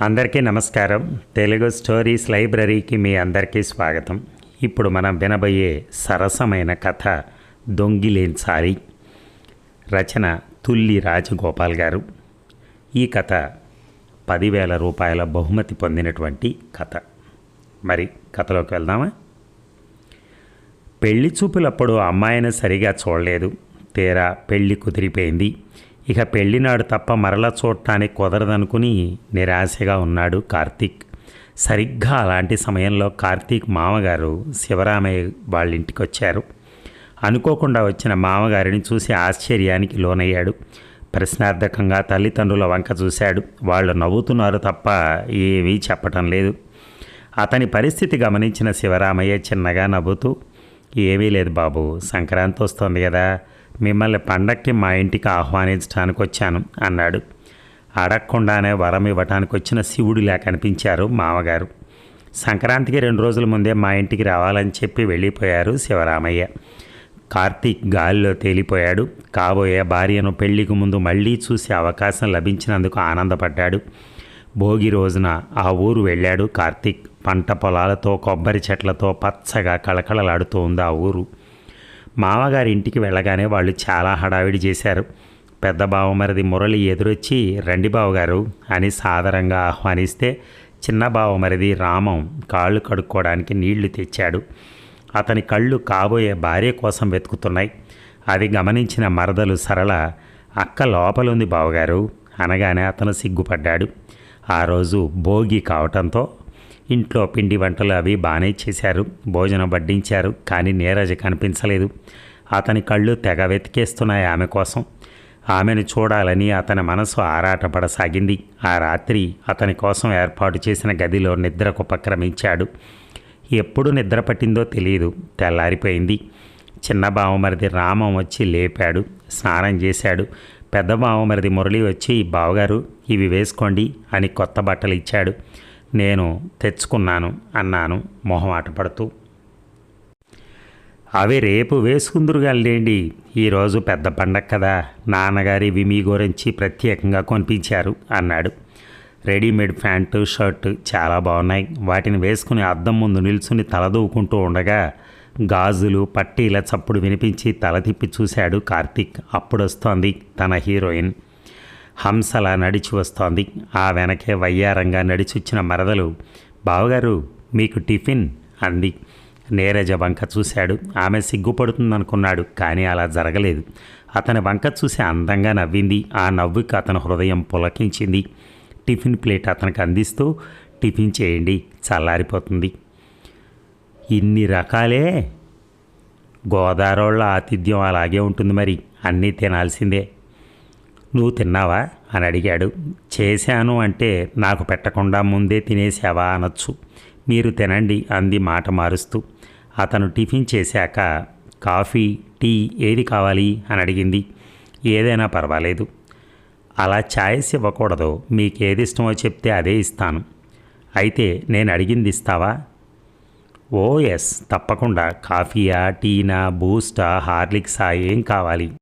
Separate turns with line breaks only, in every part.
అందరికీ నమస్కారం. తెలుగు స్టోరీస్ లైబ్రరీకి మీ అందరికీ స్వాగతం. ఇప్పుడు మనం వినబోయే సరసమైన కథ దొంగిలేన్సారి. రచన తుల్లి రాజగోపాల్ గారు. ఈ కథ పదివేల రూపాయల బహుమతి పొందినటువంటి కథ. మరి కథలోకి వెళ్దామా? పెళ్ళి చూపులప్పుడు అమ్మాయిని సరిగా చూడలేదు. తీరా పెళ్ళి కుదిరిపోయింది. ఇక పెళ్ళినాడు తప్ప మరలా చూడటానికి కుదరదనుకుని నిరాశగా ఉన్నాడు కార్తీక్. సరిగ్గా అలాంటి సమయంలో కార్తీక్ మామగారు శివరామయ్య వాళ్ళ ఇంటికి వచ్చారు అనుకోకుండా వచ్చిన మామగారిని చూసి ఆశ్చర్యానికి లోనయ్యాడు. ప్రశ్నార్థకంగా తల్లిదండ్రుల వంక చూశాడు. వాళ్ళు నవ్వుతున్నారు తప్ప ఏమీ చెప్పటం లేదు. అతని పరిస్థితి గమనించిన శివరామయ్య చిన్నగా నవ్వుతూ ఏమీ లేదు బాబు సంక్రాంతి వస్తుంది కదా మిమ్మల్ని పండక్కి మా ఇంటికి ఆహ్వానించడానికి వచ్చాను అన్నాడు. అడగకుండానే వరం ఇవ్వటానికి వచ్చిన శివుడిలా కనిపించారు మామగారు. సంక్రాంతికి రెండు రోజుల ముందే మా ఇంటికి రావాలని చెప్పి వెళ్ళిపోయారు శివరామయ్య. కార్తీక్ గాలిలో తేలిపోయాడు. కాబోయే భార్యను పెళ్ళికి ముందు మళ్ళీ చూసే అవకాశం లభించినందుకు ఆనందపడ్డాడు. భోగి రోజున ఆ ఊరు వెళ్ళాడు కార్తీక్. పంట పొలాలతో కొబ్బరి చెట్లతో పచ్చగా కళకళలాడుతూ ఉంది ఆ ఊరు. మామగారి ఇంటికి వెళ్ళగానే వాళ్ళు చాలా హడావిడి చేశారు. పెద్ద బావమరిది మురళి ఎదురొచ్చి రండి బావగారు అని సాదరంగా ఆహ్వానిస్తే చిన్న బావమరిది రామం కాళ్ళు కడుక్కోవడానికి నీళ్ళు తెచ్చాడు. అతని కళ్ళు కాబోయే భార్య కోసం వెతుకుతున్నాయి. అది గమనించిన మరదలు సరళ అక్క లోపలుంది బావగారు అనగానే అతను సిగ్గుపడ్డాడు. ఆ రోజు భోగి కావటంతో ఇంట్లో పిండి వంటలు అవి బాగానే చేశారు. భోజనం వడ్డించారు కానీ నీరజ కనిపించలేదు. అతని కళ్ళు తెగ వెతికేస్తున్నాయి ఆమె కోసం. ఆమెను చూడాలని అతని మనసు ఆరాటపడసాగింది. ఆ రాత్రి అతని కోసం ఏర్పాటు చేసిన గదిలో నిద్రకు ఉపక్రమించాడు. ఎప్పుడు నిద్ర పట్టిందో తెలియదు తెల్లారిపోయింది. చిన్న బావమరిది రామం వచ్చి లేపాడు. స్నానం చేశాడు. పెద్ద బావమరిది మురళి వచ్చి బావగారు ఇవి వేసుకోండి అని కొత్త బట్టలు ఇచ్చాడు నేను తెచ్చుకున్నాను అన్నాను మొహమాట పడుతూ. అవి రేపు వేసుకుందురుగాలేండి ఈరోజు పెద్ద పండగ కదా నాన్నగారి ఇవి మీ గురించి ప్రత్యేకంగా కొనిపించారు అన్నాడు. రెడీమేడ్ ప్యాంటు షర్టు చాలా బాగున్నాయి. వాటిని వేసుకుని అద్దం ముందు నిల్చుని తలదూకుంటూ ఉండగా గాజులు పట్టీల చప్పుడు వినిపించి తల తిప్పి చూశాడు కార్తీక్. అప్పుడొస్తోంది తన హీరోయిన్. హంసలా నడిచి వస్తోంది. ఆ వెనకే వయ్యారంగా నడిచొచ్చిన మరదలు బావగారు మీకు టిఫిన్ అంది. నేరజ వంక చూశాడు. ఆమె సిగ్గుపడుతుందనుకున్నాడు కానీ అలా జరగలేదు. అతని వంక చూసి అందంగా నవ్వింది. ఆ నవ్వుకి అతని హృదయం పులకించింది. టిఫిన్ ప్లేట్ అతనికి అందిస్తూ టిఫిన్ చేయండి చల్లారిపోతుంది. ఇన్ని రకాలే? గోదావరిలో ఆతిథ్యం అలాగే ఉంటుంది మరి. అన్నీ తినాల్సిందే నువ్వు తిన్నావా? అని అడిగాడు. చేశాను అంటే నాకు పెట్టకుండా ముందే తినేసావా అనొచ్చు. మీరు తినండి అంది మాట మారుస్తూ. అతను టిఫిన్ చేశాక కాఫీ టీ ఏది కావాలి? అని అడిగింది. ఏదైనా పర్వాలేదు. అలా ఛాయిస్ ఇవ్వకూడదు. మీకు ఏది ఇష్టమో చెప్తే అదే ఇస్తాను. అయితే నేను అడిగింది ఇస్తావా? ఓ ఎస్ తప్పకుండా. కాఫీయా టీనా బూస్టా హార్లిక్సా ఏం కావాలి?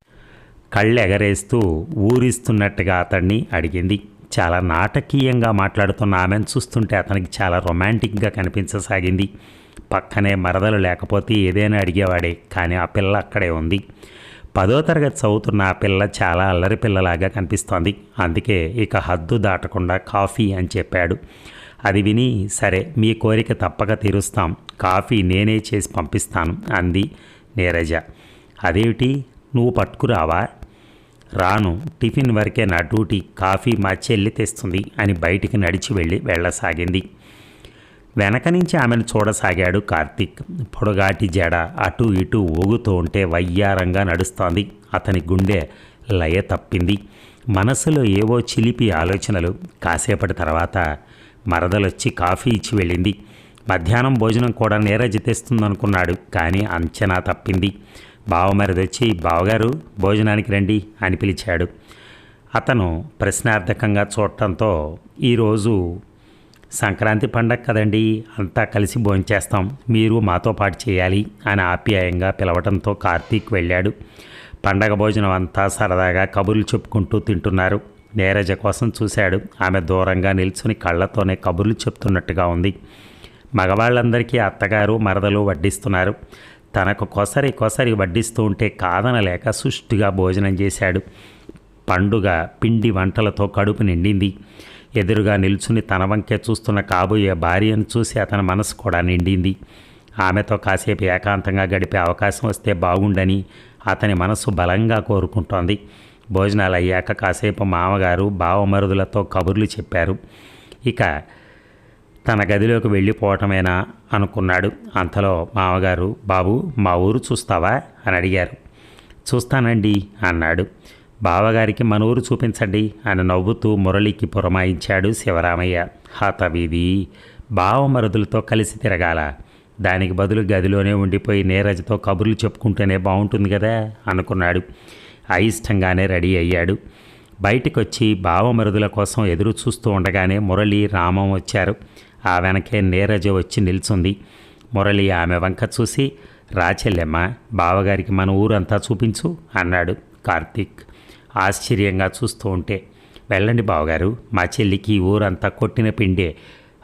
కళ్ళు ఎగరేస్తూ ఊరిస్తున్నట్టుగా అతన్ని అడిగింది. చాలా నాటకీయంగా మాట్లాడుతున్న ఆమెను చూస్తుంటే అతనికి చాలా రొమాంటిక్గా కనిపించసాగింది. పక్కనే మరదలు లేకపోతే ఏదైనా అడిగేవాడే కానీ ఆ పిల్ల అక్కడే ఉంది. పదో తరగతి చదువుతున్న ఆ పిల్ల చాలా అల్లరి పిల్లలాగా కనిపిస్తోంది. అందుకే ఇక హద్దు దాటకుండా కాఫీ అని చెప్పాడు. అది విని సరే మీ కోరిక తప్పక తీరుస్తాం. కాఫీ నేనే చేసి పంపిస్తాను అంది నీరజ. అదేమిటి? నువ్వు పట్టుకురావా? రాను టిఫిన్ వరకే నా డ్యూటీ కాఫీ మా చెల్లి తెస్తుంది అని బయటికి నడిచి వెళ్ళి వెళ్ళసాగింది. వెనక నుంచి ఆమెను చూడసాగాడు కార్తీక్. పొడగాటి జడ అటు ఇటు ఊగుతూ ఉంటే వయ్యారంగా నడుస్తోంది. అతని గుండె లయ తప్పింది. మనసులో ఏవో చిలిపి ఆలోచనలు. కాసేపటి తర్వాత మరదలొచ్చి కాఫీ ఇచ్చి వెళ్ళింది. మధ్యాహ్నం భోజనం కూడా నీరజ తెస్తుందనుకున్నాడు కానీ అంచనా తప్పింది. బావమరిదొచ్చి బావగారు భోజనానికి రండి అని పిలిచాడు. అతను ప్రశ్నార్థకంగా చూడటంతో ఈరోజు సంక్రాంతి పండగ కదండి అంతా కలిసి భోంచేస్తాం మీరు మాతో పాటు చేయాలి అని ఆప్యాయంగా పిలవడంతో కార్తీక్ వెళ్ళాడు. పండగ భోజనం అంతా సరదాగా కబుర్లు చెప్పుకుంటూ తింటున్నారు. నీరజ కోసం చూశాడు. ఆమె దూరంగా నిల్చుని కళ్ళతోనే కబుర్లు చెప్తున్నట్టుగా ఉంది. మగవాళ్ళందరికీ అత్తగారు మరదలు వడ్డిస్తున్నారు. తనకు కొసరి కొసరి వడ్డిస్తూ ఉంటే కాదనలేక సుష్టిగా భోజనం చేశాడు. పండుగ పిండి వంటలతో కడుపు నిండింది. ఎదురుగా నిల్చుని తన వంకే చూస్తున్న కాబోయే భార్యను చూసి అతని మనసు కూడా నిండింది. ఆమెతో కాసేపు ఏకాంతంగా గడిపే అవకాశం వస్తే బాగుండని అతని మనసు బలంగా కోరుకుంటోంది. భోజనాలు అయ్యాక కాసేపు మామగారు బావమరుదులతో కబుర్లు చెప్పారు. ఇక తన గదిలోకి వెళ్ళిపోవటమేనా అనుకున్నాడు. అంతలో మామగారు బాబు మా ఊరు చూస్తావా? అని అడిగారు. చూస్తానండి అన్నాడు. బావగారికి మన ఊరు చూపించండి అని నవ్వుతూ మురళికి పురమాయించాడు శివరామయ్య. హతవీధి బావమరుదులతో కలిసి తిరగాల. దానికి బదులు గదిలోనే ఉండిపోయి నీరజతో కబుర్లు చెప్పుకుంటేనే బాగుంటుంది కదా అనుకున్నాడు. అయిష్టంగానే రెడీ అయ్యాడు. బయటికొచ్చి బావమరుదుల కోసం ఎదురు చూస్తూ ఉండగానే మురళి రామం వచ్చారు. ఆ వెనకే నీరజ వచ్చి నిల్చుంది. మురళి ఆమె వంక చూసి రాచెల్లెమ్మ బావగారికి మన ఊరంతా చూపించు అన్నాడు కార్తీక్. ఆశ్చర్యంగా చూస్తూ ఉంటే వెళ్ళండి బావగారు మా చెల్లికి ఊరంతా కొట్టిన పిండే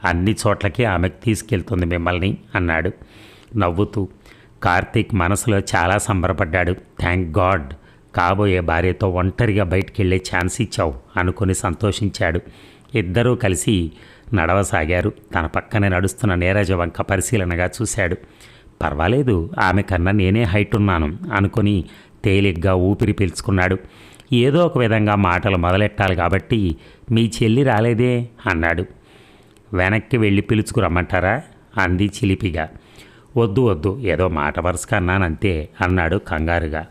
అన్ని చోట్లకి ఆమెకు తీసుకెళ్తుంది మిమ్మల్ని అన్నాడు. నవ్వుతూ కార్తీక్ మనసులో చాలా సంబరపడ్డాడు. థ్యాంక్ గాడ్ కాబోయే భార్యతో ఒంటరిగా బయటికి వెళ్ళే ఛాన్స్ ఇచ్చావు అనుకుని సంతోషించాడు. ఇద్దరూ కలిసి నడవసాగారు. తన పక్కనే నడుస్తున్న నీరజ వంక పరిశీలనగా చూశాడు. పర్వాలేదు ఆమె కన్నా నేనే హైట్ ఉన్నాను అనుకుని తేలిగ్గా ఊపిరి పీల్చుకున్నాడు. ఏదో ఒక విధంగా మాటలు మొదలెట్టాలి కాబట్టి మీ చెల్లి రాలేదే అన్నాడు. వెనక్కి వెళ్ళి పిలుచుకురమ్మంటారా? అంది చిలిపిగా. వద్దు వద్దు ఏదో మాట వరుసగా అన్నానంతే అన్నాడు కంగారుగా.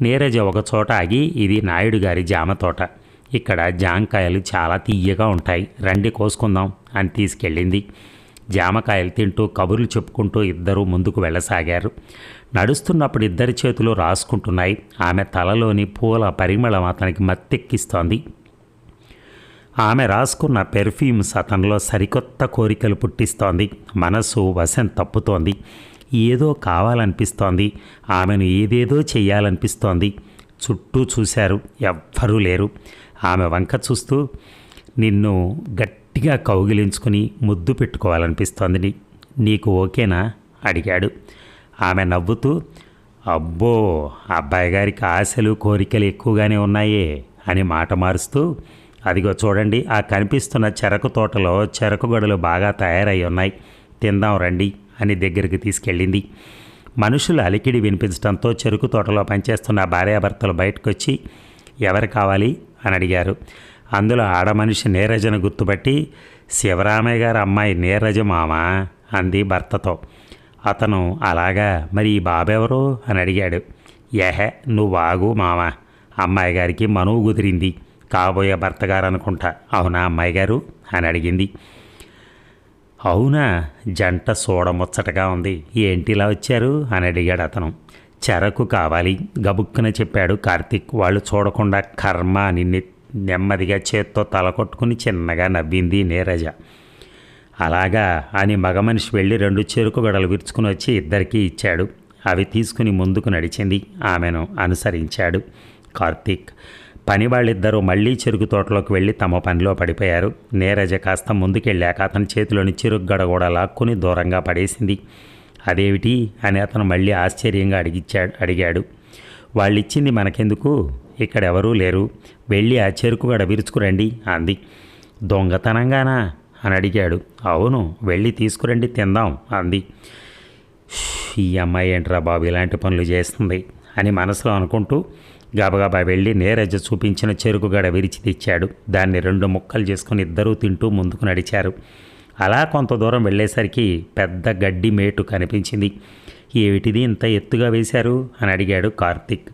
నీరజ ఒక చోట ఆగి ఇది నాయుడు గారి జామ తోట. ఇక్కడ జామకాయలు చాలా తీయగా ఉంటాయి. రండి కోసుకుందాం అని తీసుకెళ్ళింది. జామకాయలు తింటూ కబుర్లు చెప్పుకుంటూ ఇద్దరూ ముందుకు వెళ్ళసాగారు. నడుస్తున్నప్పుడు ఇద్దరి చేతులు రాసుకుంటున్నాయి. ఆమె తలలోని పూల పరిమళం అతనికి మత్తెక్కిస్తోంది. ఆమె రాసుకున్న పెర్ఫ్యూమ్స్ అతనిలో సరికొత్త కోరికలు పుట్టిస్తోంది. మనసు వశం తప్పుతోంది. ఏదో కావాలనిపిస్తోంది. ఆమెను ఏదేదో చేయాలనిపిస్తోంది చుట్టూ చూశారు ఎవ్వరూ లేరు. ఆమె వంక చూస్తూ నిన్ను గట్టిగా కౌగిలించుకుని ముద్దు పెట్టుకోవాలనిపిస్తోంది నీకు ఓకేనా? అడిగాడు. ఆమె నవ్వుతూ అబ్బో అబ్బాయి గారికి ఆశలు కోరికలు ఎక్కువగానే ఉన్నాయే అని మాట మారుస్తూ అదిగో చూడండి ఆ కనిపిస్తున్న చెరకు తోటలో చెరకు గడలు బాగా తయారై ఉన్నాయి తిందాం రండి అని దగ్గరికి తీసుకెళ్ళింది. మనుషుల అలికిడి వినిపించడంతో చెరుకు తోటలో పనిచేస్తున్న భార్యాభర్తలు బయటకొచ్చి ఎవరు కావాలి? అని అడిగారు. అందులో ఆడ మనిషి నీరజను గుర్తుపట్టి శివరామయ్య గారు అమ్మాయి నీరజ మామ? అంది భర్తతో. అతను అలాగా మరి ఈ బాబెవరు? అని అడిగాడు. ఏహే నువ్వు మామ అమ్మాయి గారికి మనువు కుదిరింది కాబోయే భర్త గారు అనుకుంటా అవునా అమ్మాయి గారు? అని అడిగింది. అవునా? జంట చూడముచ్చటగా ఉంది. ఏంటిలా వచ్చారు? అని అడిగాడు అతను. చెరకు కావాలి గబుక్కున చెప్పాడు కార్తీక్. వాళ్ళు చూడకుండా కర్మ అని నెమ్మదిగా చేత్తో తల కొట్టుకుని చిన్నగా నవ్వింది నీరజ. అలాగా అని మగ మనిషి వెళ్ళి రెండు చెరుకు గడలు విరుచుకుని వచ్చి ఇద్దరికీ ఇచ్చాడు. అవి తీసుకుని ముందుకు నడిచింది. ఆమెను అనుసరించాడు కార్తీక్. పని వాళ్ళిద్దరూ మళ్ళీ చెరుకు తోటలోకి వెళ్ళి తమ పనిలో పడిపోయారు. నీరజ కాస్త ముందుకెళ్ళాక అతని చేతిలోని చెరుకు గడ కూడా లాక్కుని దూరంగా పడేసింది. అదేమిటి? అని అతను మళ్ళీ ఆశ్చర్యంగా అడిగిచ్చాడు అడిగాడు. వాళ్ళు ఇచ్చింది మనకెందుకు? ఇక్కడ ఎవరూ లేరు. వెళ్ళి ఆ చెరుకు గడ విరుచుకురండి అంది. దొంగతనంగానా? అని అడిగాడు. అవును వెళ్ళి తీసుకురండి తిందాం అంది. ఈ అమ్మాయి ఏంట్రా బాబు ఇలాంటి పనులు చేస్తుంది అని మనసులో అనుకుంటూ గబగబా వెళ్ళి నీరజ చూపించిన చెరుకు గడ విరిచి తెచ్చాడు. దాన్ని రెండు ముక్కలు చేసుకుని ఇద్దరూ తింటూ ముందుకు నడిచారు. అలా కొంత దూరం వెళ్ళేసరికి పెద్ద గడ్డి మేటు కనిపించింది. ఏమిటిది ఇంత ఎత్తుగా వేశారు? అని అడిగాడు కార్తిక్.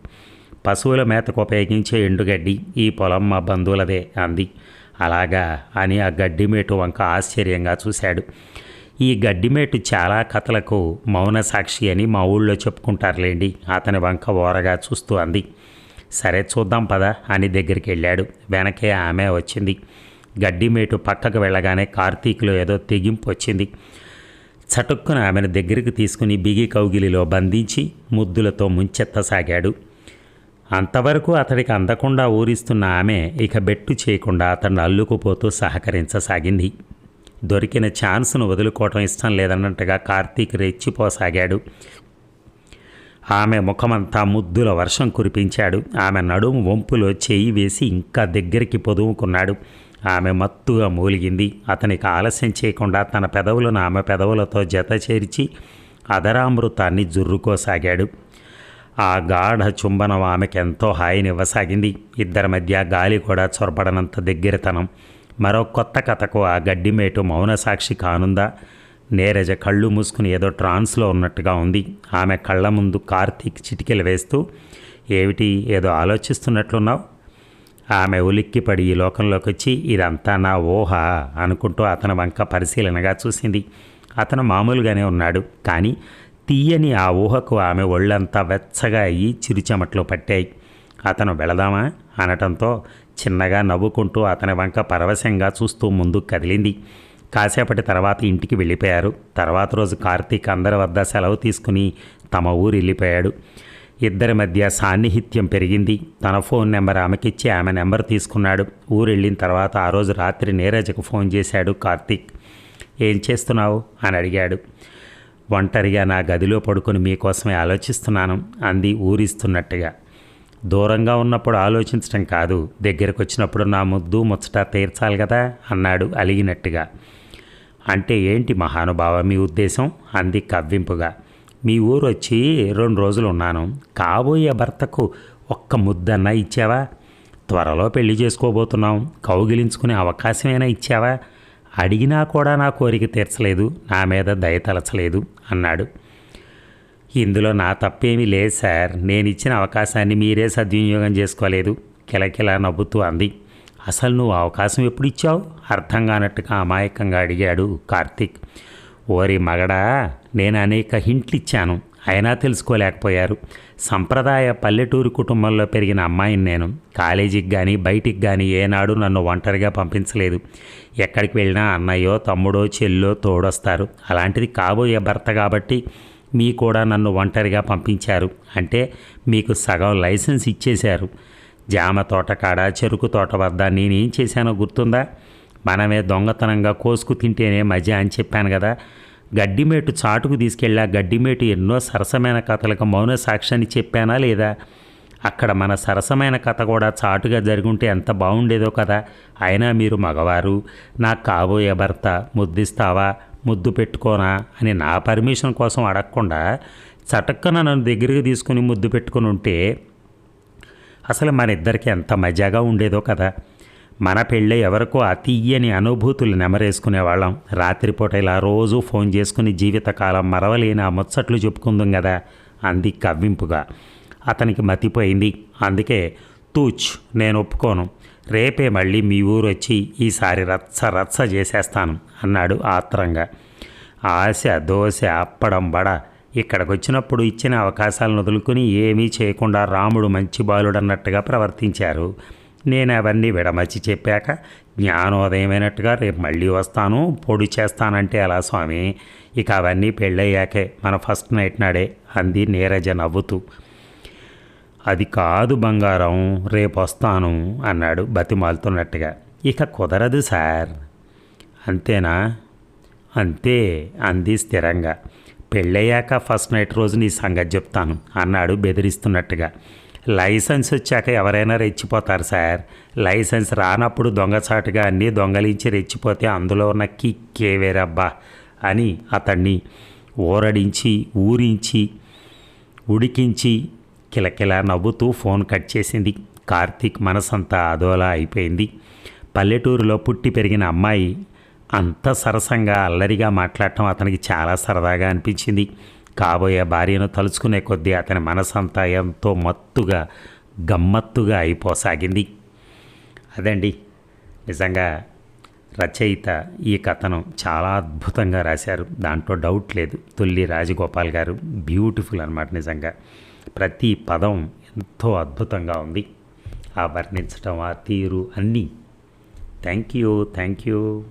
పశువుల మేతకు ఉపయోగించే ఎండుగడ్డి ఈ పొలం మా బంధువులదే అంది. అలాగా అని ఆ గడ్డిమేటు వంక ఆశ్చర్యంగా చూశాడు. ఈ గడ్డిమేటు చాలా కథలకు మౌన సాక్షి అని మా ఊళ్ళో చెప్పుకుంటారులేండి అతని వంక ఓరగా చూస్తూ అంది. సరే చూద్దాం పద అని దగ్గరికి వెళ్ళాడు. వెనకే ఆమె వచ్చింది. గడ్డిమేటు పక్కకు వెళ్ళగానే కార్తీక్లో ఏదో తెగింపు వచ్చింది. చటుక్కున ఆమెను దగ్గరికి తీసుకుని బిగి కౌగిలిలో బంధించి ముద్దులతో ముంచెత్తసాగాడు. అంతవరకు అతడికి అందకుండా ఊరిస్తున్న ఆమె ఇక బెట్టు చేయకుండా అతన్ని అల్లుకుపోతూ సహకరించసాగింది. దొరికిన ఛాన్స్ను వదులుకోవటం ఇష్టం లేదన్నట్టుగా కార్తీక్ రెచ్చిపోసాగాడు. ఆమె ముఖమంతా ముద్దుల వర్షం కురిపించాడు. ఆమె నడుము వంపులో చేయి వేసి ఇంకా దగ్గరికి పొదువుకున్నాడు ఆమె మత్తుగా మూలిగింది. అతనికి ఆలస్యం చేయకుండా తన పెదవులను ఆమె పెదవులతో జత చేర్చి అదరామృతాన్ని జుర్రుకోసాగాడు. ఆ గాఢ చుంబనం ఆమెకెంతో హాయినివ్వసాగింది. ఇద్దరి మధ్య గాలి కూడా చొరబడనంత దగ్గరతనం. మరో కొత్త కథకు ఆ గడ్డిమేటు మౌన సాక్షి కానుందా? నీరజ కళ్ళు మూసుకుని ఏదో ట్రాన్స్లో ఉన్నట్టుగా ఉంది. ఆమె కళ్ళ ముందు కార్తీక్ చిటికెలు వేస్తూ ఏమిటి ఏదో ఆలోచిస్తున్నట్లున్నావు? ఆమె ఉలిక్కిపడి ఈ లోకంలోకి వచ్చి ఇదంతా నా ఊహ అనుకుంటూ అతని వంక పరిశీలనగా చూసింది. అతను మామూలుగానే ఉన్నాడు కానీ తీయని ఆ ఊహకు ఆమె ఒళ్ళంతా వెచ్చగా అయ్యి చిరుచెమట్లు పట్టాయి. అతను వెళదామా? అనటంతో చిన్నగా నవ్వుకుంటూ అతని వంక పరవశంగా చూస్తూ ముందుకు కదిలింది. కాసేపటి తర్వాత ఇంటికి వెళ్ళిపోయారు. తర్వాత రోజు కార్తీక్ అందరి వద్ద సెలవు తీసుకుని తమ ఊరు వెళ్ళిపోయాడు. ఇద్దరి మధ్య సాన్నిహిత్యం పెరిగింది. తన ఫోన్ నెంబర్ ఆమెకిచ్చి ఆమె నెంబర్ తీసుకున్నాడు. ఊరు వెళ్ళిన తర్వాత ఆ రోజు రాత్రి నీరజకు ఫోన్ చేశాడు కార్తీక్. ఏం చేస్తున్నావు? అని అడిగాడు. ఒంటరిగా నా గదిలో పడుకొని మీకోసమే ఆలోచిస్తున్నాను అంది ఊరిస్తున్నట్టుగా. దూరంగా ఉన్నప్పుడు ఆలోచించటం కాదు. దగ్గరకు వచ్చినప్పుడు నా ముద్దు ముచ్చట తీర్చాలి కదా అన్నాడు అలిగినట్టుగా. అంటే ఏంటి మహానుభావ మీ ఉద్దేశం? అంది కవ్వింపుగా. మీ ఊరు వచ్చి రెండు రోజులు ఉన్నాను కాబోయే భర్తకు ఒక్క ముద్దన్నా ఇచ్చావా? త్వరలో పెళ్ళి చేసుకోబోతున్నాం. కౌగిలించుకునే అవకాశమైనా ఇచ్చావా? అడిగినా కూడా నా కోరిక తీర్చలేదు. నా మీద దయ తలచలేదు అన్నాడు. ఇందులో నా తప్పేమీ లేదు సార్. నేను ఇచ్చిన అవకాశాన్ని మీరే సద్వినియోగం చేసుకోలేదు. కిలకిలా నవ్వుతూ అంది. అసలు నువ్వు అవకాశం ఎప్పుడు ఇచ్చావు? అర్థం కానట్టుగా అమాయకంగా అడిగాడు కార్తీక్. ఓరి మగడా నేను అనేక హింట్లు ఇచ్చాను. అయినా తెలుసుకోలేకపోయారు. సంప్రదాయ పల్లెటూరు కుటుంబంలో పెరిగిన అమ్మాయిని నేను. కాలేజీకి కానీ బయటికి కానీ ఏనాడు నన్ను ఒంటరిగా పంపించలేదు. ఎక్కడికి వెళ్ళినా అన్నయ్యో తమ్ముడో చెల్లో తోడొస్తారు. అలాంటిది కాబోయే భర్త కాబట్టి మీ కూడా నన్ను ఒంటరిగా పంపించారు. అంటే మీకు సగం లైసెన్స్ ఇచ్చేశారు. జామ తోట కాడ చెరుకు తోట వద్ద నేనేం చేశానో గుర్తుందా? మనమే దొంగతనంగా కోసుకు తింటేనే మజా అని చెప్పాను కదా. గడ్డిమేటు చాటుకు తీసుకెళ్ళా గడ్డిమేటు ఎన్నో సరసమైన కథలకు మౌన సాక్ష్యాన్ని చెప్పానా లేదా? అక్కడ మన సరసమైన కథ కూడా చాటుగా జరుగుంటే ఎంత బాగుండేదో కదా. అయినా మీరు మగవారు నాకు కాబోయే భర్త ముద్దిస్తావా ముద్దు పెట్టుకోనా అని నా పర్మిషన్ కోసం అడగకుండా చటక్కన నన్ను దగ్గరికి తీసుకుని ముద్దు పెట్టుకుని ఉంటే అసలు మన ఇద్దరికి ఎంత మజాగా ఉండేదో కదా. మన పెళ్ళి ఎవరికో అతీయని అనుభూతులు నెమరేసుకునేవాళ్ళం రాత్రిపూట ఇలా రోజు ఫోన్ చేసుకుని జీవితకాలం మరవలేని ఆ ముచ్చట్లు చెప్పుకుందాం కదా అంది కవ్వింపుగా. అతనికి మతిపోయింది. అందుకే తూచ్ నేను ఒప్పుకోను. రేపే మళ్ళీ మీ ఊరు వచ్చి ఈసారి రచ్చ రచ్చ చేసేస్తాను అన్నాడు ఆత్రంగా. ఆశ దోశ అప్పడం బడ ఇక్కడికొచ్చినప్పుడు ఇచ్చిన అవకాశాలను వదులుకుని ఏమీ చేయకుండా రాముడు మంచి బాలుడన్నట్టుగా ప్రవర్తించారు. నేను అవన్నీ విడమర్చి చెప్పాక జ్ఞానోదయమైనట్టుగా రేపు మళ్ళీ వస్తాను పొడి చేస్తానంటే అలా స్వామి? ఇక అవన్నీ పెళ్ళయ్యాకే మన ఫస్ట్ నైట్ నాడే అంది నీరజ నవ్వుతూ. అది కాదు బంగారం రేపు వస్తాను అన్నాడు బతిమాలుతున్నట్టుగా. ఇక కుదరదు సార్. అంతేనా? అంతే అంది స్థిరంగా. పెళ్ళయ్యాక ఫస్ట్ నైట్ రోజు నీ సంగతి చెప్తాను అన్నాడు బెదిరిస్తున్నట్టుగా. లైసెన్స్ వచ్చాక ఎవరైనా రెచ్చిపోతారు సార్. లైసెన్స్ రానప్పుడు దొంగచాటుగా అన్నీ దొంగలించి రెచ్చిపోతే అందులో ఉన్న కిక్కే వేరబ్బా అని అతన్ని ఊరడించి ఊరించి ఉడికించి కిలకిలా నవ్వుతూ ఫోన్ కట్ చేసింది. కార్తీక్ మనసంతా అదోలా అయిపోయింది. పల్లెటూరులో పుట్టి పెరిగిన అమ్మాయి అంత సరసంగా అల్లరిగా మాట్లాడటం అతనికి చాలా సరదాగా అనిపించింది. కాబోయే భార్యను తలుచుకునే కొద్దీ అతని మనసంతా ఎంతో మత్తుగా గమ్మత్తుగా అయిపోసాగింది. అదండి. నిజంగా రచయిత ఈ కథను చాలా అద్భుతంగా రాశారు. దాంట్లో డౌట్ లేదు. తొల్లి రాజగోపాల్ గారు బ్యూటిఫుల్ అనమాట నిజంగా. ప్రతి పదం ఎంతో అద్భుతంగా ఉంది. ఆ వర్ణించడం ఆ తీరు అన్నీ. Thank you thank you.